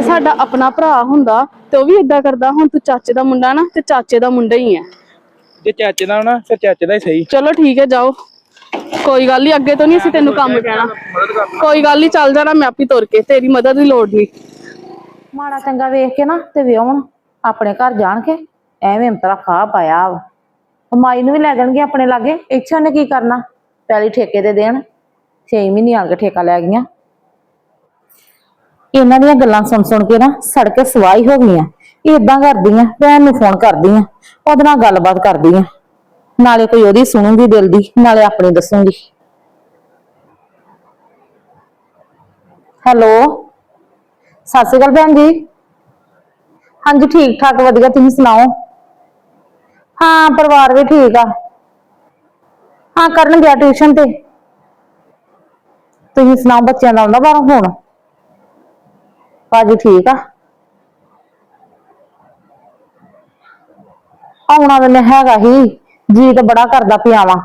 ਜੇ ਸਾਡਾ ਆਪਣਾ ਭਰਾ ਹੁੰਦਾ ਤੇ ਉਹ ਵੀ ਇਦਾਂ ਕਰਦਾ ਹੁਣ ਤੂੰ ਚਾਚੇ ਦਾ ਮੁੰਡਾ ਨਾ ਤੇ ਚਾਚੇ ਦਾ ਮੁੰਡਾ ਹੀ ਹੈ। ਜੇ ਚਾਚੇ ਦਾ ਨਾ ਫਿਰ ਚਾਚੇ ਦਾ ਹੀ ਸਹੀ। ਚਲੋ ਠੀਕ ਹੈ ਜਾਓ। ਕੋਈ ਗੱਲ ਨਹੀਂ ਅੱਗੇ ਤੋਂ ਨਹੀਂ ਅਸੀਂ ਤੈਨੂੰ ਕੰਮ ਕਹਿਣਾ। ਕੋਈ ਗੱਲ ਨਹੀਂ ਚੱਲ ਜਾਣਾ ਮੈਂ ਆਪੀ ਤੁਰ ਕੇ ਤੇਰੀ ਮਦਦ ਦੀ ਲੋੜ ਨਹੀਂ ਮਾੜਾ ਚੰਗਾ ਵੇਖ ਕੇ ਨਾ ਤੇ ਵਿਆਹਣ ਆਪਣੇ ਘਰ ਜਾਣ ਕੇ ਐਵੇਂ ਅੰਤਰਾ ਖਾ ਪਾਇਆ ਵਾ। ਉਹ ਮਾਈ ਨੂੰ ਵੀ ਲੈ ਜਾਣਗੇ ਆਪਣੇ ਲਾਗੇ ਇੱਥੇ ਉਹਨੇ ਕੀ ਕਰਨਾ? ਪਹਿਲੀ ਠੇਕੇ ਤੇ ਦੇਣ 6 ਮਹੀਨੇ ਆ ਕੇ ਠੇਕਾ ਲੈ ਗਈਆਂ। ਇਹਨਾਂ ਦੀਆਂ ਗੱਲਾਂ ਸੁਣ ਸੁਣ ਕੇ ਨਾ ਸੜਕੇ ਸਵਾਈ ਹੋ ਗਈਆਂ। ਇਹ ਇਦਾਂ ਆ ਭੈਣ ਨੂੰ ਫੋਨ ਕਰਦੀ ਕਰਦੀਆਂ, ਉਹਦੇ ਨਾਲ ਗੱਲਬਾਤ ਕਰਦੀ ਕਰਦੀਆਂ। ਨਾਲੇ ਕੋਈ ਉਹਦੀ ਸੁਣੂਗੀ ਦਿਲ ਦੀ, ਨਾਲੇ ਆਪਣੀ ਦੱਸੂਗੀ। ਹੈਲੋ? ਸਤਿ ਸ਼੍ਰੀ ਅਕਾਲ ਭੈਣ ਜੀ। ਹਾਂਜੀ, ਠੀਕ ਠਾਕ, ਵਧੀਆ, ਤੁਸੀਂ ਸੁਣਾਓ? ਹਾਂ, ਪਰਿਵਾਰ ਵੀ ਠੀਕ ਆ। ਹਾਂ, ਕਰਨ ਗਿਆ ਟਿਊਸ਼ਨ ਤੇ। ਤੁਸੀਂ ਸੁਣਾਓ, ਬੱਚਿਆਂ ਦਾ ਆਉਂਦਾ ਬਾਹਰੋਂ ਹੁਣ ਭਾਜੀ ਠੀਕ ਆ? ਆਉਣਾ ਤਾਂ ਮੈਂ ਹੈਗਾ ਹੀ ਜੀ ਤਾਂ ਬੜਾ ਕਰਦਾ ਪਿਆਵਾਂ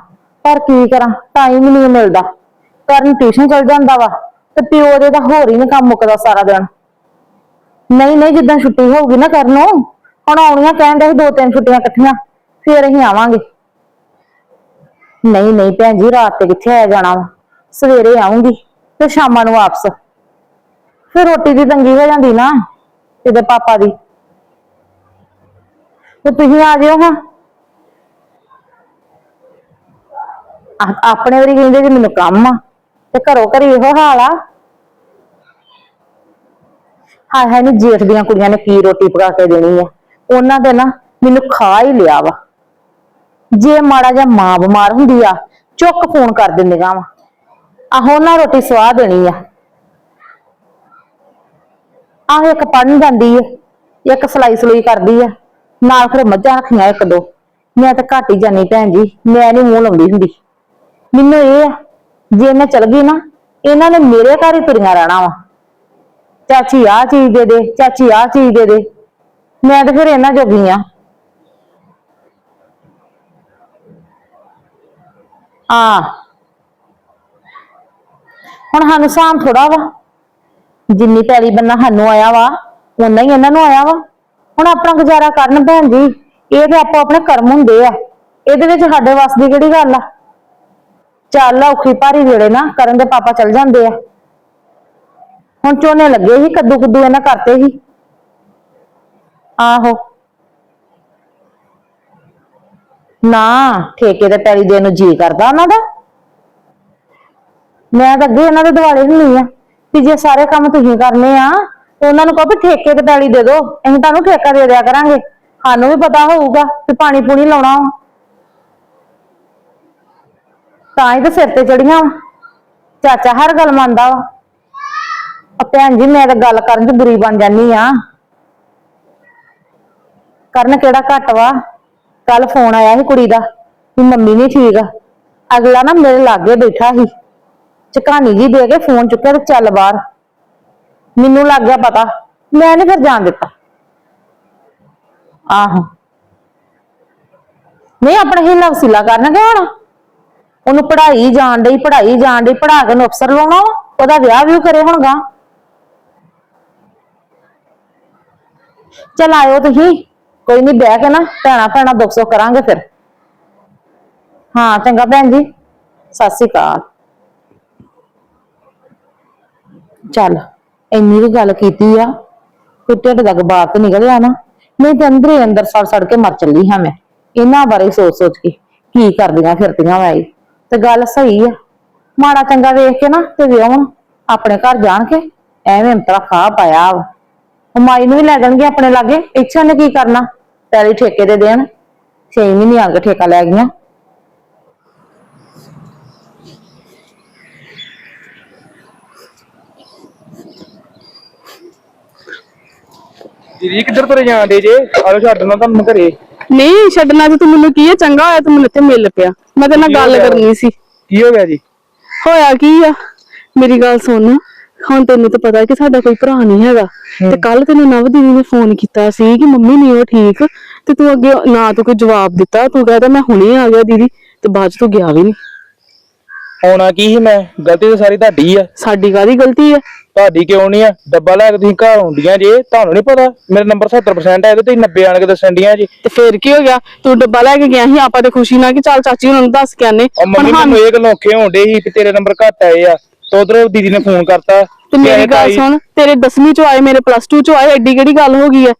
ਪਰ ਕੀ ਕਰਾਂ ਟਾਈਮ ਹੀ ਨਹੀਂ ਮਿਲਦਾ। ਕਰਨ ਟਿਊਸ਼ਨ ਚਲ ਜਾਂਦਾ ਵਾ, ਤੇ ਪਿਓ ਦੇ ਤਾਂ ਹੋਰ ਹੀ ਨੀ ਕੰਮ ਮੁੱਕਦਾ ਸਾਰਾ ਦਿਨ। ਨਹੀਂ ਨਹੀਂ, ਜਿੱਦਾਂ ਛੁੱਟੀ ਹੋਊਗੀ ਨਾ ਕਰਨ ਨੂੰ, ਹੁਣ ਆਉਣੀਆਂ ਕਹਿਣ ਦੇ ਦੋ ਤਿੰਨ ਛੁੱਟੀਆਂ ਇਕੱਠੀਆਂ, ਫੇਰ ਅਸੀਂ ਆਵਾਂਗੇ। ਨਹੀਂ ਨਹੀਂ ਭੈਣ ਜੀ, ਰਾਤ ਤੇ ਕਿੱਥੇ ਆ ਜਾਣਾ ਵਾ? ਸਵੇਰੇ ਆਉਂਗੀ, ਤੇ ਸ਼ਾਮਾਂ ਨੂੰ ਵਾਪਸ। ਫਿਰ ਰੋਟੀ ਦੀ ਤੰਗੀ ਹੋ ਜਾਂਦੀ ਨਾ, ਇਹਦੇ ਪਾਪਾ ਦੀ। ਤੇ ਤੁਸੀਂ ਆ ਜਿਓ ਹਾਂ। ਆਪਣੇ ਵਾਰੀ ਕਹਿੰਦੇ ਜੀ ਮੈਨੂੰ ਕੰਮ ਆ, ਤੇ ਘਰੋਂ ਘਰੀ ਇਹੋ ਹਾਲ ਆ। ਹਾਏ ਹਾਏ ਨੀ ਜੇਠ ਦੀਆਂ ਕੁੜੀਆਂ ਨੇ ਕੀ ਰੋਟੀ ਪਕਾ ਕੇ ਦੇਣੀ ਆ। ਉਹਨਾਂ ਦੇ ਨਾ ਮੈਨੂੰ ਖਾ ਹੀ ਲਿਆ ਵਾ। ਜੇ ਮਾੜਾ ਜਿਹਾ ਮਾਂ ਬਿਮਾਰ ਹੁੰਦੀ ਆ, ਚੁੱਕ ਫੋਨ ਕਰ ਦਿੰਦੀਆਂ ਵਾ। ਆਹੋ ਨਾ ਰੋਟੀ ਸਵਾਹ ਦੇਣੀ ਆ। ਆਹ ਇੱਕ ਪੜਨ ਜਾਂਦੀ ਆ ਇੱਕ ਸਲਾਈ ਸਲੂਈ ਕਰਦੀ ਆ ਨਾਲ ਫਿਰ ਮੱਝਾਂ ਰੱਖੀਆਂ ਇੱਕ ਦੋ। ਮੈਂ ਤਾਂ ਘੱਟ ਹੀ ਜਾਨੀ ਭੈਣ ਜੀ, ਮੈਂ ਨਹੀਂ ਮੂੰਹ ਲਾਉਂਦੀ ਹੁੰਦੀ। ਮੈਨੂੰ ਇਹ ਆ, ਜੇ ਮੈਂ ਚਲ ਗਈ ਨਾ, ਇਹਨਾਂ ਨੇ ਮੇਰੇ ਘਰ ਹੀ ਤੁਰੀਆਂ ਰਹਿਣਾ ਵਾ। ਚਾਚੀ ਆਹ ਚੀਜ਼ ਦੇ ਦੇ, ਚਾਚੀ ਆਹ ਚੀਜ਼ ਦੇ ਦੇ। ਮੈਂ ਤਾਂ ਫਿਰ ਇਹਨਾਂ ਜੋਗੀ ਆ। ਆ ਹੁਣ ਸਾਨੂੰ ਸਾਮ ਥੋੜਾ ਵਾ। ਜਿੰਨੀ ਪੈਲੀ ਬੰਨਾ ਸਾਨੂੰ ਆਇਆ ਵਾ ਉਨਾ ਹੀ ਇਹਨਾਂ ਨੂੰ ਆਇਆ ਵਾ। ਹੁਣ ਆਪਣਾ ਗੁਜ਼ਾਰਾ ਕਰਨ ਭੈਣ ਜੀ, ਇਹ ਤੇ ਆਪੋ ਆਪਣੇ ਕਰਮ ਹੁੰਦੇ ਆ। ਇਹਦੇ ਵਿੱਚ ਸਾਡੇ ਵੱਸ ਦੀ ਕਿਹੜੀ ਗੱਲ ਆ? ਚੱਲ ਔਖੀ ਭਾਰੀ ਵੇਲੇ ਨਾ ਕਰਨ ਦੇ ਪਾਪਾ ਚੱਲ ਜਾਂਦੇ ਆ। ਹੁਣ ਝੋਨੇ ਲੱਗੇ ਸੀ ਕੱਦੂ ਕੁੱਦੂ ਇਹਨਾਂ ਕਰਤੇ ਸੀ। ਆਹੋ। ਨਾ, ਠੇਕੇ ਤੇ ਪੈਲੀ ਦੇਣ ਨੂੰ ਜੀ ਕਰਦਾ ਉਹਨਾਂ ਦਾ। ਮੈਂ ਤਾਂ ਅੱਗੇ ਇਹਨਾਂ ਦੇ ਦਿਵਾਲੇ ਹੁੰਨੀ ਆ। ਕਿ ਜੇ ਸਾਰੇ ਕੰਮ ਤੁਸੀਂ ਕਰਨੇ ਆ, ਤੇ ਉਹਨਾਂ ਨੂੰ ਕਹੋ ਵੀ ਠੇਕੇ ਤੇ ਪੈਲੀ ਦੇ ਦਿਓ, ਅਸੀਂ ਤੁਹਾਨੂੰ ਠੇਕਾ ਦੇ ਦਿਆ ਕਰਾਂਗੇ। ਸਾਨੂੰ ਵੀ ਪਤਾ ਹੋਊਗਾ ਕਿ ਪਾਣੀ ਪੂਣੀ ਲਾਉਣਾ ਵਾ। ਤਾਂ ਹੀ ਤਾਂ ਸਿਰ ਤੇ ਚੜੀਆਂ ਵਾ। ਚਾਚਾ ਹਰ ਗੱਲ ਮੰਨਦਾ ਵਾ। ਆ ਭੈਣ ਜੀ, ਮੈਂ ਤਾਂ ਗੱਲ ਕਰਨ ਚ ਬੁਰੀ ਬਣ ਜਾਨੀ ਆ। ਕਰਨ ਕਿਹੜਾ ਘੱਟ ਵਾ? ਕੱਲ ਫੋਨ ਆਇਆ ਸੀ ਕੁੜੀ ਦਾ, ਵੀ ਮੰਮੀ ਨਹੀਂ ਠੀਕ। ਅਗਲਾ ਨਾ ਮੇਰੇ ਲਾਗੇ ਬੈਠਾ ਸੀ। ਚਕਾਨੀ ਜੀ ਦੇ ਕੇ ਫੋਨ ਚੁੱਕਿਆ ਤੇ ਚੱਲ ਬਾਹਰ। ਮੈਨੂੰ ਲੱਗ ਗਿਆ ਪਤਾ। ਮੈਂ ਨੀ ਫਿਰ ਜਾਣ ਦਿੱਤਾ। ਆਹੋ। ਨਹੀਂ, ਆਪਣਾ ਹੀਲਾ ਵਸੀਲਾ ਕਰਨਗੇ ਹੁਣ। ਉਹਨੂੰ ਪੜ੍ਹਾਈ ਜਾਣ ਡਈ, ਪੜ੍ਹਾਈ ਜਾਣ ਡਈ ਪੜਾ ਕੇ ਨੂੰ ਅਫਸਰ ਲਾਉਣਾ ਵਾ। ਉਹਦਾ ਵਿਆਹ ਵੀ ਕਰੇ ਹੁਣ ਗਾ ਚਲ ਆਇਓ ਤੁਸੀਂ। ਕੋਈ ਨਹੀਂ ਬਹਿ ਕੇ ਨਾ ਭੈਣਾ ਭੈਣਾ ਦੁੱਖ ਸੁੱਖ ਕਰਾਂਗੇ ਫਿਰ। ਹਾਂ, ਚੰਗਾ ਭੈਣ ਜੀ। ਸਤਿ ਸ਼੍ਰੀ ਅਕਾਲ। ਚੱਲ, ਇੰਨੀ ਵੀ ਗੱਲ ਕੀਤੀ ਆ ਕਿ ਢਿੱਡ ਦਾ ਗਬਾਰ ਤੇ ਨਿਕਲਿਆ ਨਾ ਨਹੀਂ ਤੇ ਅੰਦਰੇ ਅੰਦਰ ਸੜ ਸੜ ਕੇ ਮਰ ਚੱਲੀ ਹਾਂ ਮੈਂ। ਇਹਨਾਂ ਬਾਰੇ ਸੋਚ ਸੋਚ ਕੇ ਕੀ ਕਰਦੀਆਂ ਫਿਰਦੀਆਂ ਵਾਈ ਤੇ ਗੱਲ ਸਹੀ ਆ। ਮਾੜਾ ਚੰਗਾ ਵੇਖ ਕੇ ਨਾ ਤੇ ਵਿਆਹਣ ਆਪਣੇ ਘਰ ਜਾਣ ਕੇ, ਐਵੇਂ ਅੰਤਰਾ ਖਾ ਪਾਇਆ ਵਾ। ਉਹ ਮਾਈ ਨੂੰ ਵੀ ਲੈ ਜਾਣਗੇ ਆਪਣੇ ਲਾਗੇ, ਇੱਥੇ ਉਹਨੇ ਕੀ ਕਰਨਾ? ਪਹਿਲੀ ਠੇਕੇ ਤੇ ਦੇਣ। 6 ਮਹੀਨੇ ਆ ਕੇ ਠੇਕਾ ਲੈ ਗਈਆਂ। ਦੀਦੀ ਕਿੱਧਰ ਤੁਰੇ ਜਾਂਦੇ ਜੇ? ਆਲੋ ਛੱਡਣਾ ਤੁਹਾਨੂੰ ਘਰੇ। ਨਹੀਂ ਛੱਡਣਾ ਤੇ ਤੂੰ ਮੈਨੂੰ ਕੀ ਹੈ ਚੰਗਾ ਹੋਇਆ ਤੂੰ ਮੈਨੂੰ ਇੱਥੇ ਮਿਲ ਪਿਆ। ਮੈਂ ਤੇਰੇ ਨਾਲ ਗੱਲ? ਕਰਨੀ ਸੀ। ਕੀ ਹੋ ਗਿਆ ਜੀ? ਹੋਇਆ ਕੀ ਆ? ਮੇਰੀ ਗੱਲ ਸੁਣ। ਹੁਣ ਤੈਨੂੰ ਤਾਂ ਪਤਾ ਕਿ ਸਾਡਾ ਕੋਈ ਭਰਾ ਨਹੀਂ ਹੈਗਾ। ਤੇ ਕੱਲ ਤੈਨੂੰ ਨਵ ਦੀਦੀ ਨੇ ਫੋਨ ਕੀਤਾ ਸੀ ਕਿ ਮੰਮੀ ਨਹੀਂ ਉਹ ਠੀਕ। ਤੇ ਤੂੰ ਅੱਗੇ ਨਾ ਤੂੰ ਕੋਈ ਜਵਾਬ ਦਿੱਤਾ। ਤੂੰ ਕਹਿੰਦਾ ਮੈਂ ਹੁਣੇ ਆ ਗਿਆ ਦੀਦੀ ਤੇ ਬਾਅਦ ਚ ਤੂੰ ਗਿਆ ਵੀ ਨਹੀਂ। ਆਉਣਾ ਕੀ ਸੀ ਮੈਂ? ਗਲਤੀ ਤਾਂ ਸਾਰੀ ਤੁਹਾਡੀ ਆ। ਸਾਡੀ ਕਾਹਦੀ ਗਲਤੀ ਹੈ ਤੁਹਾਡੀ ਕਿਉਂ ਨਹੀਂ ਆ? ਡੱਬਾ ਲੈ ਕੇ ਤੁਸੀਂ ਘਰ ਆਉਂਦੀਆਂ ਜੇ ਤੁਹਾਨੂੰ ਨਹੀਂ ਪਤਾ? ਮੇਰਾ ਨੰਬਰ 70% ਹੈ ਇਹਦੇ ਤੇ 90 ਆਣ ਕੇ ਦੱਸਣ ਡੀਆਂ ਜੀ। ਤੇ ਫੇਰ ਕੀ ਹੋ ਗਿਆ? ਤੂੰ ਡੱਬਾ ਲੈ ਕੇ ਗਿਆ ਸੀ ਆਪਾਂ ਤੇ ਖੁਸ਼ੀ ਨਾਲ ਕਿ ਚੱਲ ਚਾਚੀ ਉਹਨਾਂ ਨੂੰ ਦੱਸ ਕੇ ਆਨੇ ਉਹ ਮੰਮੀ ਮੈਨੂੰ ਇਹ ਗੱਲੋਂ ਔਖੇ ਹੋਣ ਡੇ ਸੀ ਕਿ ਤੇਰੇ ਨੰਬਰ ਘੱਟ ਆਏ ਆ। ਤੇ ਉਧਰ ਦੀਦੀ ਨੇ ਫੋਨ ਕਰਤਾ। ਤੇ ਮੇਰੀ ਗੱਲ ਸੁਣ ਤੇਰੇ 10ਵੀਂ ਚ ਆਏ ਮੇਰੇ ਪਲੱਸ 2 ਚ ਆਏ ਐਡੀ ਕਿਹੜੀ ਗੱਲ ਹੋ ਗਈ ਹੈ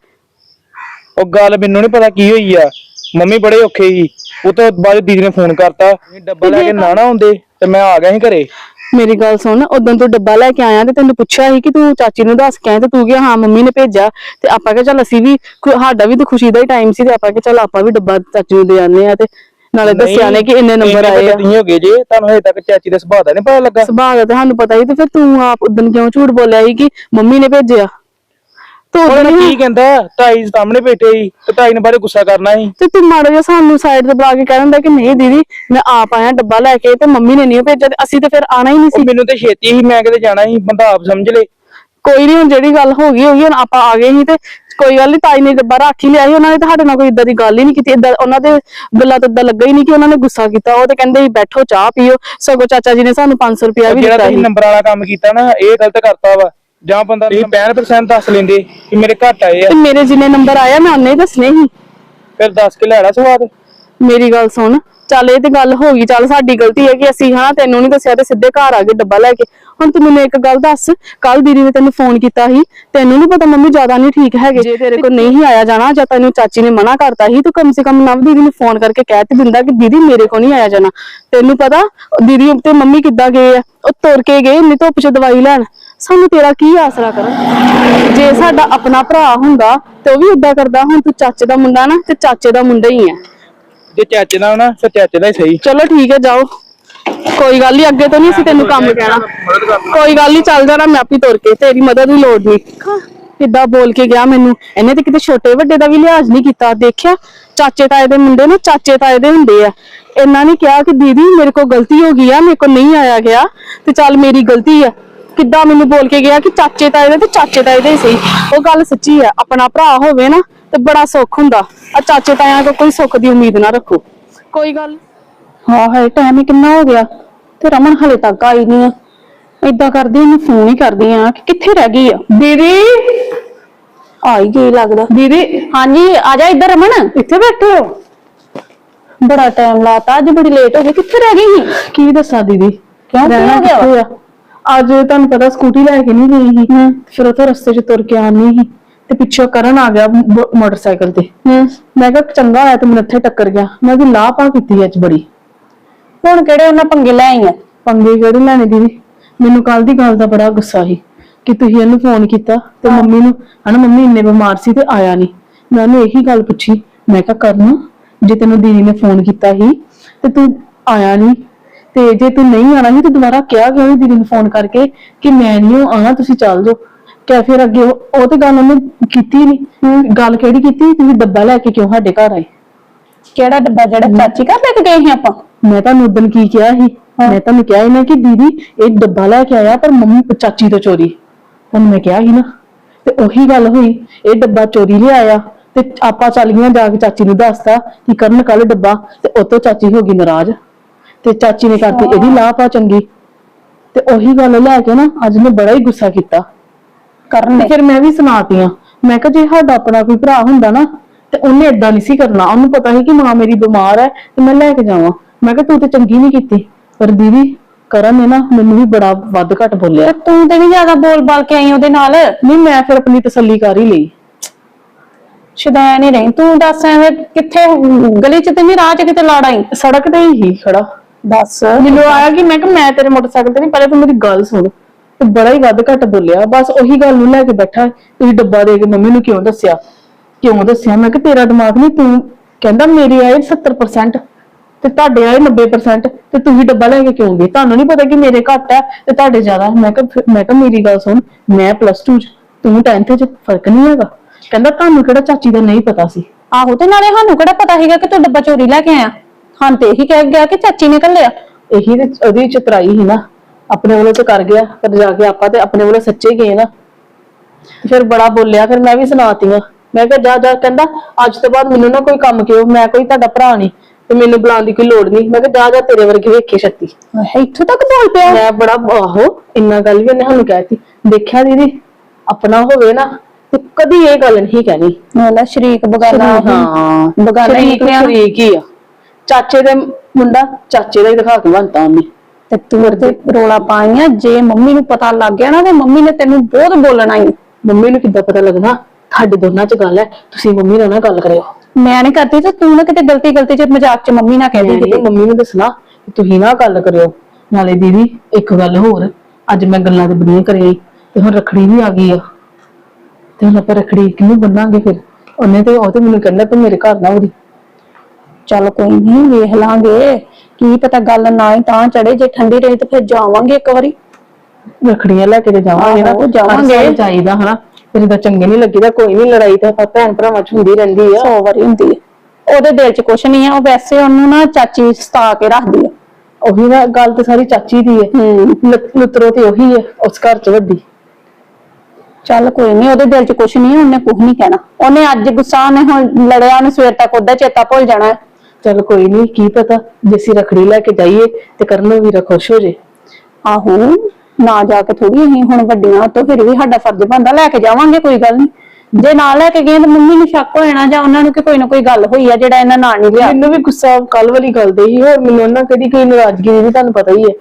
ਉਹ ਗੱਲ ਮੈਨੂੰ ਨਹੀਂ ਪਤਾ ਕੀ ਹੋਈ ਆ। ਮੰਮੀ ਬੜੇ ਔਖੇ ਸੀ। ਉਹ ਤੋਂ ਬਾਅਦ ਦੀਦੀ ਨੇ ਫੋਨ ਕਰਤਾ। ਡੱਬਾ ਲੈ ਕੇ ਨਾ ਨਾ ਹੁੰਦੇ ਤੇ ਮੈਂ ਆ ਗਿਆ ਸੀ ਘਰੇ। ਮੇਰੀ ਗੱਲ ਸੁਣ ਉਦੋਂ ਤੂੰ ਡੱਬਾ ਲੈ ਕੇ ਆਇਆ ਤੇ ਤੈਨੂੰ ਪੁੱਛਿਆ ਸੀ ਕਿ ਤੂੰ ਚਾਚੀ ਨੂੰ ਦੱਸ ਕੇ ਆਇਆ ਤੇ ਤੂੰ ਕਿਹਾ ਹਾਂ ਮੰਮੀ ਨੇ ਭੇਜਿਆ। ਤੇ ਆਪਾਂ ਕਿਹਾ ਚੱਲ ਅਸੀਂ ਵੀ ਖੁ- ਸਾਡਾ ਵੀ ਤਾਂ ਖੁਸ਼ੀ ਦਾ ਹੀ ਟਾਈਮ ਸੀ ਤੇ ਆਪਾਂ ਕਿਹਾ ਚੱਲ ਆਪਾਂ ਵੀ ਡੱਬਾ ਚਾਚੀ ਨੂੰ ਦੇ ਆਨੇ ਆ ਤੇ ਨਾਲੇ ਦੱਸਿਆ ਨੇ ਕਿ ਇੰਨੇ ਨੰਬਰ ਆਏ ਆ। ਨਹੀਂ ਹੋ ਗਏ ਜੇ ਤੁਹਾਨੂੰ ਹਜੇ ਤੱਕ ਚਾਚੀ ਦੇ ਸੁਭਾਅ ਦਾ ਨਹੀਂ ਪਤਾ ਲੱਗਾ। ਸੁਭਾਅ ਦਾ ਤਾਂ ਸਾਨੂੰ ਪਤਾ ਹੀ ਤੇ ਫਿਰ ਤੂੰ ਆਪ ਉਦੋਂ ਕਿਉਂ ਝੂਠ ਬੋਲਿਆ ਸੀ ਕਿ ਮੰਮੀ ਨੇ ਭੇਜਿਆ? ਉਹਨੇ ਹੀ ਕੀ ਕਹਿੰਦਾ ਤਾਈ ਸਾਹਮਣੇ ਬੈਠੇ ਸੀ ਤੇ ਤਾਈ ਨੇ ਬਾਰੇ ਗੁੱਸਾ ਕਰਨਾ ਸੀ। ਤੇ ਤੂੰ ਮਾੜਾ ਜਿਹਾ ਸਾਨੂੰ ਸਾਈਡ ਤੇ ਬੁਲਾ ਕੇ ਕਹਿ ਦਿੰਦਾ ਕਿ ਨਹੀਂ ਦੀਦੀ ਮੈਂ ਆਪ ਆਇਆ ਡੱਬਾ ਲੈ ਕੇ ਤੇ ਮੰਮੀ ਨੇ ਨਹੀਂ ਭੇਜਿਆ ਤੇ ਅਸੀਂ ਤੇ ਫਿਰ ਆਣਾ ਹੀ ਨਹੀਂ ਉਹ ਸੀ ਮੈਨੂੰ ਤੇ ਛੇਤੀ ਸੀ ਮੈਂ ਕਿਤੇ ਜਾਣਾ ਸੀ ਬੰਦਾ ਆਪ ਸਮਝ ਲੇ। ਕੋਈ ਨਹੀਂ ਹੁਣ ਜਿਹੜੀ ਗੱਲ ਹੋ ਗਈ ਹੋ ਗਈ ਹੁਣ ਆਪਾਂ ਆ ਗਏ ਸੀ ਤੇ ਕੋਈ ਗੱਲ ਨਹੀਂ ਤਾਈ ਨੇ ਡੱਬਾ ਰੱਖ ਹੀ ਲਿਆ ਸੀ ਉਹਨਾਂ ਨੇ ਤਾਂ ਸਾਡੇ ਨਾਲ ਕੋਈ ਇਦਾਂ ਦੀ ਗੱਲ ਹੀ ਨਹੀਂ ਕੀਤੀ ਏਦਾਂ ਉਹਨਾਂ ਦੇ ਗੱਲਾਂ ਤੋਂ ਇਦਾਂ ਲੱਗਾ ਹੀ ਨਹੀਂ ਕਿ ਉਹਨਾਂ ਨੇ ਗੁੱਸਾ ਕੀਤਾ ਉਹ ਤੇ ਕਹਿੰਦੇ ਸੀ ਬੈਠੋ ਚਾਹ ਪੀਓ ਸਗੋਂ ਚਾਚਾ ਜੀ ਨੇ ਸਾਨੂੰ 500 ਰੁਪਇਆ ਵੀ ਜਿਹੜਾ ਦਿੱਤਾ ਤੁਸੀਂ ਸੀ। ਨੰਬਰ ਵਾਲਾ ਕੰਮ ਕੀਤਾ ਨਾ ਇਹ ਗਲਤ ਕਰਤਾ ਵਾ। ਜਾਂ ਬੰਦਾ 65% ਦੱਸ ਲੈਂਦੇ ਕਿ ਮੇਰੇ ਘੱਟ ਆਏ ਆ। ਤੇ ਮੇਰੇ ਜਿੰਨੇ ਨੰਬਰ ਆਇਆ ਮੈਂ ਉਹਨੇ ਹੀ ਦੱਸਣੇ ਸੀ। ਫਿਰ ਦੱਸ ਕੇ ਲੈਣਾ ਸਵਾਦ। ਮੇਰੀ ਗੱਲ ਸੁਣ। ਚੱਲ ਇਹ ਤੇ ਗੱਲ ਹੋ ਗਈ ਚੱਲ ਸਾਡੀ ਗਲਤੀ ਹੈ ਕਿ ਅਸੀਂ ਹਨਾ ਤੈਨੂੰ ਨਹੀਂ ਦੱਸਿਆ ਤੇ ਸਿੱਧੇ ਘਰ ਆ ਗਏ ਡੱਬਾ ਲੈ ਕੇ। ਹੁਣ ਤੂੰ ਮੈਨੂੰ ਇੱਕ ਗੱਲ ਦੱਸ ਕੱਲ ਦੀਦੀ ਨੇ ਤੈਨੂੰ ਫੋਨ ਕੀਤਾ ਸੀ ਤੈਨੂੰ ਨਹੀਂ ਪਤਾ ਮੰਮੀ ਜ਼ਿਆਦਾ ਨਹੀਂ ਠੀਕ ਹੈਗੇ ਜੇ ਤੇਰੇ ਕੋਲ ਨਹੀਂ ਆਇਆ ਜਾਣਾ ਜਾਂ ਤੈਨੂੰ ਚਾਚੀ ਨੇ ਮਨਾ ਕਰਤਾ ਸੀ ਤੂੰ ਕਮ ਸੇ ਕਮ ਨਵ ਦੀਦੀ ਨੂੰ ਫੋਨ ਕਰਕੇ ਕਹਿ ਤੇ ਦਿੰਦਾ ਕਿ ਦੀਦੀ ਮੇਰੇ ਕੋਲ ਨਹੀਂ ਆਇਆ ਜਾਣਾ। ਤੈਨੂੰ ਪਤਾ ਦੀਦੀ ਤੇ ਮੰਮੀ ਕਿੱਦਾਂ ਗਏ ਆ? ਉਹ ਤੁਰ ਕੇ ਗਏ ਇੰਨੀ ਧੁੱਪ 'ਚ ਦਵਾਈ ਲੈਣ। ਸਾਨੂੰ ਤੇਰਾ ਕੀ ਆਸਰਾ ਕਰਨ ਜੇ ਸਾਡਾ ਆਪਣਾ ਭਰਾ ਹੁੰਦਾ ਤੇ ਉਹ ਵੀ ਏਦਾਂ ਕਰਦਾ ਹੁਣ ਤੂੰ ਚਾਚੇ ਦਾ ਮੁੰਡਾ ਨਾ ਤੇ ਚਾਚੇ ਦਾ ਮੁੰਡਾ ਹੀ ਹੈ ਜੇ ਚਾਚੇ ਦਾ ਹੋਣਾ ਫਿਰ ਚਾਚੇ ਦਾ ਹੀ ਸਹੀ। ਚਲੋ ਠੀਕ ਹੈ, ਜਾਓ। ਕੋਈ ਗੱਲ ਨਹੀਂ ਅੱਗੇ ਤੋਂ ਨਹੀਂ ਅਸੀਂ ਤੈਨੂੰ ਕੰਮ ਕਹਿਣਾ। ਕੋਈ ਗੱਲ ਨਹੀਂ ਚੱਲ ਜਾਣਾ ਮੈਂ ਆਪੀ ਤੁਰ ਕੇ, ਤੇਰੀ ਮਦਦ ਦੀ ਲੋੜ ਨਹੀਂ ਕਿੱਦਾਂ ਬੋਲ ਕੇ ਗਿਆ ਮੈਨੂੰ? ਇਹਨੇ ਤੇ ਕਿਤੇ ਛੋਟੇ ਵੱਡੇ ਦਾ ਵੀ ਲਿਹਾਜ਼ ਨਹੀਂ ਕੀਤਾ। ਦੇਖਿਆ, ਚਾਚੇ ਤਾਏ ਦੇ ਮੁੰਡੇ ਨੇ, ਚਾਚੇ ਤਾਏ ਦੇ ਹੁੰਦੇ ਆ। ਇਹਨਾਂ ਨੇ ਕਿਹਾ ਕਿ ਦੀਦੀ, ਮੇਰੇ ਕੋਲ ਗਲਤੀ ਹੋ ਗਈ ਆ, ਮੇਰੇ ਕੋਲ ਨਹੀਂ ਆਇਆ ਗਿਆ। ਤੇ ਚੱਲ ਮੇਰੀ ਗਲਤੀ ਆ। ਕਿੱਦਾਂ ਮੈਨੂੰ ਬੋਲ ਕੇ ਗਿਆ ਕਿ ਚਾਚੇ ਤਾਏ ਦੇ ਤੇ ਚਾਚੇ ਤਾਏ ਦੇ ਸਹੀ। ਉਹ ਗੱਲ ਸੱਚੀ ਆ, ਆਪਣਾ ਭਰਾ ਹੋਵੇ ਨਾ ਤੇ ਬੜਾ ਸੁੱਖ ਹੁੰਦਾ। ਆ ਚਾਚੇ ਤਾਇਆਂ ਤੋਂ ਕੋਈ ਸੁੱਖ ਦੀ ਉਮੀਦ ਨਾ ਰੱਖੋ। ਕੋਈ ਗੱਲ ਹਾਂ ਹਾਏ ਟਾਈਮ ਹੀ ਕਿੰਨਾ ਹੋ ਗਿਆ। ਤੇ ਰਮਨ ਹਲੇ ਤੱਕ ਆਈ ਨਹੀਂ ਆ। ਏਦਾਂ ਕਰਦੀ ਇਹਨੂੰ ਫੋਨ ਹੀ ਕਰਦੀ ਆ ਕਿ ਕਿੱਥੇ ਰਹਿ ਗਈ ਆ? ਦੀਦੀ! ਆਈ ਗਈ ਲੱਗਦਾ? ਦੀਦੀ! ਹਾਂਜੀ ਆ ਜਾ ਇੱਧਰ ਰਮਨ। ਇੱਥੇ ਬੈਠੇ ਹੋ? ਬੜਾ ਟਾਈਮ ਲਾਤਾ ਅੱਜ ਬੜੀ ਲੇਟ ਹੋ ਗਈ। ਕਿੱਥੇ ਰਹਿ ਗਈ ਸੀ? ਕੀ ਦੱਸਾਂ ਦੀਦੀ? ਕਿਉਂ? ਕੀ ਰਹਿਣਾ ਹੋ ਗਿਆ? ਵਾ? ਕਿੱਥੇ ਆ? ਅੱਜ ਤੁਹਾਨੂੰ ਪਤਾ ਸਕੂਟੀ ਲੈ ਕੇ ਨਹੀਂ ਗਈ ਸੀ। ਫਿਰ ਉੱਥੇ ਰਸਤੇ 'ਚ ਤੁਰ ਕੇ ਆਣੀ ਸੀ। ਤੇ ਪਿੱਛੋਂ ਕਰਨ ਆ ਗਿਆ ਮੋਟਰਸਾਈਕਲ ਤੇ। ਮੈਂ ਕਿਹਾ ਚੰਗਾ ਹੋਇਆ ਤੇ ਮੈਨੂੰ ਇੱਥੇ ਟੱਕਰ ਗਿਆ। ਮੈਂ ਵੀ ਲਾਹ ਪਾ ਕੀਤੀ ਅੱਜ ਬੜੀ। ਹੁਣ ਕਿਹੜੇ ਉਹਨਾਂ ਪੰਗੇ ਲੈ ਆਈਆਂ ਪੰਗੇ ਕਿਹੜੇ ਲੈਣੇ ਦੀਦੀ? ਮੈਨੂੰ ਕੱਲ ਦੀ ਗੱਲ ਦਾ ਬੜਾ ਗੁੱਸਾ ਸੀ ਕਿ ਤੁਸੀਂ ਇਹਨੂੰ ਫੋਨ ਕੀਤਾ ਤੇ ਮੰਮੀ ਨੂੰ ਹਨਾ ਮੰਮੀ ਇੰਨੇ ਬਿਮਾਰ ਸੀ ਤੇ ਆਇਆ ਨਹੀਂ ਮੈਂ ਉਹਨੂੰ ਇਹੀ ਗੱਲ ਪੁੱਛੀ ਮੈਂ ਕਿਹਾ ਕਰਨ ਜੇ ਤੈਨੂੰ ਦੀਦੀ ਨੇ ਫੋਨ ਕੀਤਾ ਸੀ ਤੇ ਤੂੰ ਆਇਆ ਨਹੀਂ ਤੇ ਜੇ ਤੂੰ ਨਹੀਂ ਆਣਾ ਸੀ ਤੇ ਦੁਬਾਰਾ ਕਿਹਾ ਨੀ ਦੀਦੀ ਨੂੰ ਫੋਨ ਕਰਕੇ ਕਿ ਮੈਂ ਨਹੀਂ ਆਣਾ ਤੁਸੀਂ ਚੱਲ ਜਾਓ। ਕਿਆ ਫਿਰ ਅੱਗੇ ਉਹ ਉਹ ਤੇ ਗੱਲ ਉਹਨੇ ਕੀਤੀ ਨਹੀਂ ਗੱਲ ਕਿਹੜੀ ਕੀਤੀ? ਤੁਸੀਂ ਡੱਬਾ ਲੈ ਕੇ ਕਿਉਂ ਸਾਡੇ ਘਰ ਆਏ? ਕਿਹੜਾ ਡੱਬਾ ਜਿਹੜਾ ਚਾਚੀ ਘਰ ਲੈ ਕੇ ਗਏ ਸੀ ਆਪਾਂ? ਮੈਂ ਤੁਹਾਨੂੰ ਉਦੋਂ ਕੀ ਕਿਹਾ ਸੀ? ਮੈਂ ਤੁਹਾਨੂੰ ਕਿਹਾ ਸੀ ਨਾ ਕਿ ਦੀਦੀ ਇਹ ਡੱਬਾ ਲੈ ਕੇ ਆਇਆ ਪਰ ਮੰਮੀ ਚਾਚੀ ਤੋਂ ਚੋਰੀ। ਤੁਹਾਨੂੰ ਮੈਂ ਕਿਹਾ ਸੀ ਨਾ। ਤੇ ਉਹੀ ਗੱਲ ਹੋਈ ਇਹ ਡੱਬਾ ਚੋਰੀ ਲਿਆਇਆ ਤੇ ਆਪਾਂ ਚੱਲ ਗਈਆਂ ਜਾ ਕੇ ਚਾਚੀ ਨੂੰ ਦੱਸਤਾ ਕਿ ਕਰਨ ਕੱਲ ਡੱਬਾ ਤੇ ਉਹ ਤੋਂ ਚਾਚੀ ਹੋ ਗਈ ਨਾਰਾਜ਼। ਤੇ ਚਾਚੀ ਨੇ ਕਰਤੀ ਇਹਦੀ ਲਾਪਾ ਚੰਗੀ। ਤੇ ਉਹੀ ਗੱਲ ਲੈ ਕੇ ਨਾ ਅੱਜ ਨੇ ਬੜਾ ਹੀ ਗੁੱਸਾ ਕੀਤਾ। ਕਰਨ। ਤੇ ਫਿਰ ਮੈਂ ਵੀ ਸੁਣਾਤੀਆਂ ਮੈਂ ਕਿਹਾ ਜੇ ਸਾਡਾ ਆਪਣਾ ਕੋਈ ਭਰਾ ਹੁੰਦਾ ਨਾ ਤੇ ਉਹਨੇ ਏਦਾਂ ਨਹੀਂ ਸੀ ਕਰਨਾ। ਉਹਨੂੰ ਪਤਾ ਸੀ ਕਿ ਮਾਂ ਮੇਰੀ ਬਿਮਾਰ ਹੈ ਤੇ ਮੈਂ ਲੈ ਕੇ ਜਾਵਾਂ। ਮੈਂ ਕਿਹਾ ਤੂੰ ਤੇ ਚੰਗੀ ਨਹੀਂ ਕੀਤੀ। ਪਰ ਦੀਦੀ ਕਰਨ ਨੇ ਨਾ ਮੈਨੂੰ ਵੀ ਬੜਾ ਵੱਧ ਘੱਟ ਬੋਲਿਆ। ਤੂੰ ਤੇ ਨਹੀਂ ਜ਼ਿਆਦਾ ਬੋਲ ਬਾਲ ਕੇ ਆਈ ਉਹਦੇ ਨਾਲ। ਨਹੀਂ ਮੈਂ ਫਿਰ ਆਪਣੀ ਤਸੱਲੀ ਕਰ ਹੀ ਲਈ। ਸ਼ੁਦੈਨ ਨਹੀਂ ਰਹੀ। ਤੂੰ ਦੱਸ ਐਵੇਂ ਕਿੱਥੇ ਗਲੀ ਚ ਤੇ ਨਹੀਂ ਰਾਹ ਚ ਕਿਤੇ ਲੜ ਆਈ? ਸੜਕ ਤੇ ਹੀ ਖੜਾ। ਦੱਸ। ਮੈਨੂੰ ਆਇਆ ਕਿ ਮੈਂ ਕਿ ਮੈਂ ਤੇਰੇ ਮੋਟਰਸਾਈਕਲ ਤੇ ਨਹੀਂ ਪਹਿਲੇ ਤੂੰ ਮੇਰੀ ਗੱਲ ਸੁਣ। ਤੇ ਬੜਾ ਹੀ ਵੱਧ ਘੱਟ ਬੋਲਿਆ ਬਸ ਉਹੀ ਗੱਲ ਨੂੰ ਲੈ ਕੇ ਬੈਠਾ ਤੁਸੀਂ ਡੱਬਾ ਦੇ ਕੇ ਮੰਮੀ ਨੂੰ ਕਿਉਂ ਦੱਸਿਆ? ਕਿਉਂ ਦੱਸਿਆ? ਮੈਂ ਕਿ ਤੇਰਾ ਦਿਮਾਗ ਨਹੀਂ ਤੂੰ ਕਹਿੰਦਾ ਮੇਰੇ ਆਏ 70% ਤੇ ਤੁਹਾਡੇ ਆਏ 90% ਤੇ ਤੁਸੀਂ ਡੱਬਾ ਲੈ ਕੇ ਕਿਉਂ ਗਏ ਤੁਹਾਨੂੰ ਨਹੀਂ ਪਤਾ ਕਿ ਮੇਰੇ ਘੱਟ ਹੈ ਤੇ ਤੁਹਾਡੇ ਜ਼ਿਆਦਾ ਮੈਂ ਫਿਰ- ਮੈਂ ਕਿਹਾ ਮੇਰੀ ਗੱਲ ਸੁਣ ਮੈਂ ਪਲੱਸ 2 ਚ ਤੂੰ 10th ਚ ਫ਼ਰਕ ਨਹੀਂ ਹੈਗਾ। ਕਹਿੰਦਾ ਤੁਹਾਨੂੰ ਕਿਹੜਾ ਚਾਚੀ ਦਾ ਨਹੀਂ ਪਤਾ ਸੀ। ਆਹੋ ਤੇ ਨਾਲੇ ਸਾਨੂੰ ਕਿਹੜਾ ਪਤਾ ਸੀਗਾ ਕਿ ਤੂੰ ਡੱਬਾ ਚੋਰੀ ਲੈ ਕੇ ਆਇਆ? ਹਾਂ ਤੇ ਇਹੀ ਕਹਿ ਗਿਆ ਕਿ ਚਾਚੀ ਨੇ ਕੱਲਿਆ ਇਹੀ ਤੇ ਉਹਦੀ ਚਤਰਾਈ ਸੀ ਨਾ। ਆਪਣੇ ਵੱਲੋਂ ਤੇ ਕਰ ਗਿਆ ਪਰ ਜਾ ਕੇ ਆਪਾਂ ਤੇ ਆਪਣੇ ਵੱਲੋਂ ਸੱਚੇ ਗਏ ਨਾ। ਫਿਰ ਬੜਾ ਬੋਲਿਆ ਫਿਰ ਮੈਂ ਵੀ ਸੁਣਾਤੀਆਂ। ਮੈਂ ਕਿਹਾ ਜਾ ਜਾ ਕਹਿੰਦਾ ਅੱਜ ਤੋਂ ਬਾਅਦ ਮੈਨੂੰ ਨਾ ਕੋਈ ਕੰਮ ਕਿਉ ਮੈਂ ਕੋਈ ਤੁਹਾਡਾ ਭਰਾ ਨਹੀਂ ਤੇ ਮੈਨੂੰ ਬੁਲਾਉਣ ਦੀ ਕੋਈ ਲੋੜ ਨਹੀਂ। ਮੈਂ ਕਿਹਾ ਜਾ ਜਾ ਤੇਰੇ ਵਰਗੇ ਵੇਖੇ ਸ਼ਕਤੀ ਇੱਥੋਂ ਤੱਕ ਬੋਲ ਪਿਆ? ਮੈਂ ਬੜਾ ਆਹੋ ਇੰਨਾ ਗੱਲ ਵੀ ਉਹਨੇ ਸਾਨੂੰ ਕਹਿਤੀ ਦੇਖਿਆ ਦੀਦੀ ਆਪਣਾ ਹੋਵੇ ਨਾ ਤੇ ਕਦੀ ਇਹ ਗੱਲ ਨਹੀਂ ਕਹਿਣੀ। ਨਾਲਾ ਸ਼ਰੀਕ ਬਗਾਨਾ ਹਾਂ। ਬਗਾਨਾ ਹੀ ਸ਼ਰੀਕ ਹੀ ਆ। ਚਾਚੇ ਦੇ ਮੁੰਡਾ ਚਾਚੇ ਦਾ ਹੀ ਦਿਖਾ ਕੇ ਬੰਤਾ ਉਹਨੇ। ਤੇ ਤੂੰ ਤੇ ਰੋਲਾ ਪਾਈਆਂ ਜੇ ਮੰਮੀ ਨੂੰ ਪਤਾ ਲੱਗ ਗਿਆ ਨਾ ਤੇ ਮੰਮੀ ਨੇ ਤੈਨੂੰ ਬਹੁਤ ਬੋਲਣਾ ਹੀ ਮੰਮੀ ਨੂੰ ਕਿੱਦਾਂ ਪਤਾ ਲੱਗਣਾ ਤੁਹਾਡੇ ਦੋਨਾਂ ਚ ਗੱਲ ਹੈ। ਤੁਸੀਂ ਮੰਮੀ ਨਾਲ ਨਾ ਗੱਲ ਕਰਿਓ। ਮੈਂ ਨਹੀਂ ਕਰਦੀ ਤੇ ਤੂੰ ਨਾ ਕਿਤੇ ਗਲਤੀ ਗਲਤੀ ਚ ਮਜ਼ਾਕ ਚ ਮੰਮੀ ਨਾ ਕਹਿ ਦੀ ਕਿਤੇ ਮੰਮੀ ਨੂੰ ਦੱਸਣਾ ਕਿ ਤੁਸੀਂ ਨਾ ਗੱਲ ਕਰਿਓ। ਨਾਲੇ ਦੀਦੀ ਇੱਕ ਗੱਲ ਹੋਰ। ਅੱਜ ਮੈਂ ਗੱਲਾਂ ਤੇ ਬੜੀਆਂ ਕਰੀ ਤੇ ਹੁਣ ਰਖੜੀ ਵੀ ਆ ਗਈ ਆ। ਤੇ ਹੁਣ ਆਪਾਂ ਰਖੜੀ ਕਿਹਨੂੰ ਬੰਨਾਂਗੇ ਫਿਰ? ਉਹਨੇ ਤੇ ਉਹ ਤੇ ਮੈਨੂੰ ਕਹਿੰਦਾ ਤੂੰ ਮੇਰੇ ਘਰ ਨਾ ਉਰੀ। ਚੱਲ ਕੋਈ ਨਹੀਂ ਵੇਖ ਲਾਂਗੇ। ਕੀ ਪਤਾ ਗੱਲ ਨਾ ਹੀ ਤਾਂ ਚੜੇ ਜੇ ਠੰਡੀ ਰਹੀ ਤੇ ਫਿਰ ਜਾਵਾਂਗੇ ਇੱਕ ਵਾਰੀ। ਰਖੜੀਆਂ ਲੈ ਕੇ ਤੇ ਜਾਵਾਂਗੇ ਨਾ। ਆਹੋ, ਜਾਵਾਂਗੇ। ਹਰ ਸਾਲ ਜਾਈਦਾ ਹਨਾ। ਫਿਰ ਤਾਂ ਚੰਗੇ ਨਹੀਂ ਲੱਗੀਦਾ ਕੋਈ ਨਹੀਂ ਲੜਾਈ ਤਾਂ ਆਪਾਂ ਭੈਣ ਭਰਾਵਾਂ ਚ ਹੁੰਦੀ ਰਹਿੰਦੀ ਆ। ਸੌ ਵਾਰੀ ਹੁੰਦੀ ਹੈ ਉਹਦੇ ਦਿਲ 'ਚ ਕੁਛ ਨਹੀਂ ਹੈ ਉਹ ਵੈਸੇ ਉਹਨੂੰ ਨਾ ਚਾਚੀ ਸਤਾ ਕੇ ਰੱਖਦੀ ਹੈ ਉਹੀ ਨਾ ਗੱਲ ਤੇ ਸਾਰੀ ਚਾਚੀ ਦੀ ਹੈ। ਲੁ- ਲੁਤਰੋ ਤੇ ਉਹੀ ਹੈ ਉਸ ਘਰ ਚ ਵੱਡੀ। ਚੱਲ ਕੋਈ ਨਹੀਂ ਉਹਦੇ ਦਿਲ 'ਚ ਕੁਛ ਨਹੀਂ ਹੈ ਉਹਨੇ ਕੁਝ ਨਹੀਂ ਕਹਿਣਾ। ਉਹਨੇ ਅੱਜ ਗੁੱਸਾ ਨੇ ਹੁਣ ਲੜਿਆ ਉਹਨੇ ਸਵੇਰ ਤੱਕ ਉਹਦਾ ਚੇਤਾ ਭੁੱਲ ਜਾਣਾ। ਹੈ। ਚਲ ਕੋਈ ਨਹੀਂ ਕੀ ਪਤਾ? ਜੇ ਅਸੀਂ ਰਖੜੀ ਲੈ ਕੇ ਜਾਈਏ ਤੇ ਕਰਨ ਵੀਰਾ ਖੁਸ਼ ਹੋ ਜੇ। ਆਹੋ ਨਾ ਜਾ ਕੇ ਥੋੜੀ ਅਸੀਂ ਹੁਣ ਵੱਡੀਆਂ ਤੋਂ ਫਿਰ ਵੀ ਸਾਡਾ ਫਰਜ਼ ਬਣਦਾ ਲੈ ਕੇ ਜਾਵਾਂਗੇ ਕੋਈ ਗੱਲ ਨਹੀਂ ਜੇ ਨਾ ਲੈ ਕੇ ਗਏ ਤਾਂ ਮੰਮੀ ਨੂੰ ਸ਼ੱਕ ਹੋ ਜਾਣਾ ਜਾਂ ਉਹਨਾਂ ਨੂੰ ਕਿ ਕੋਈ ਨਾ ਕੋਈ ਗੱਲ ਹੋਈ ਆ ਜਿਹੜਾ ਇਹਨਾਂ ਨਾਲ ਨਹੀਂ ਲਿਆ। ਮੈਨੂੰ ਵੀ ਗੁੱਸਾ ਕੱਲ ਵਾਲੀ ਗੱਲ ਦੇ ਹੀ ਹੋਰ ਮੈਨੂੰ ਉਹਨਾਂ ਕਦੀ ਕੋਈ ਨਾਰਾਜ਼ਗੀ ਨਹੀਂ ਤੁਹਾਨੂੰ ਪਤਾ ਹੀ ਹੈ।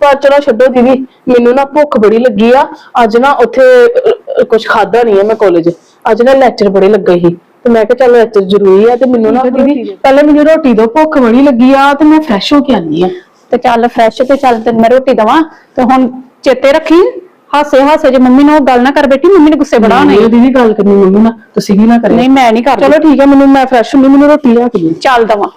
ਪਰ ਚਲੋ ਛੱਡੋ ਦੀਦੀ ਮੈਨੂੰ ਨਾ ਭੁੱਖ ਬੜੀ ਲੱਗੀ ਆ। ਅੱਜ ਨਾ ਉੱਥੇ ਕੁਝ ਖਾਦਾ ਨਹੀਂ ਹੈ ਮੈਂ ਕਾਲਜ ਅੱਜ ਨਾ ਲੈਕਚਰ ਬੜੇ ਲੱਗੇ ਸੀ। ਤੇ ਮੈਂ ਕਿਹਾ ਚੱਲ ਲੈਕਚਰ ਜ਼ਰੂਰੀ ਆ ਤੇ ਮੈਨੂੰ ਨਾ ਦੀਦੀ। ਪਹਿਲੇ ਮੈਨੂੰ ਰੋਟੀ ਦੋ ਭੁੱਖ ਬੜੀ ਲੱਗੀ ਆ ਤੇ ਮੈਂ ਫਰੈਸ਼ ਹੋ ਕੇ ਆਨੀ ਆ। ਤੇ ਚੱਲ ਫਰੈਸ਼ ਤੇ ਚੱਲ ਤੇ ਮੈਂ ਰੋਟੀ ਦਵਾਂ ਤੇ ਹੁਣ ਚੇਤੇ ਰੱਖੀ ਹਾਸੇ ਹਾਸੇ ਜੇ ਮੰਮੀ ਨੂੰ ਗੱਲ ਨਾ ਕਰ ਬੇਟੀ ਮੰਮੀ ਨੇ ਗੁੱਸੇ ਬੜਾ। ਨਹੀਂ ਦੀਦੀ ਗੱਲ ਕਰਨੀ ਮੰਮੀ ਨਾਲ ਤੁਸੀਂ ਵੀ ਨਾ ਕਰਿਓ। ਨਹੀਂ ਮੈਂ ਨਹੀਂ ਕਰਦੀ। ਚਲੋ ਠੀਕ ਹੈ ਮੈਨੂੰ ਮੈਂ ਫਰੈਸ਼ ਹੁੰਦੀ ਮੈਨੂੰ ਰੋਟੀ ਲਿਆ ਕੇ ਦਿਓ। ਚੱਲ ਦਵਾਂ।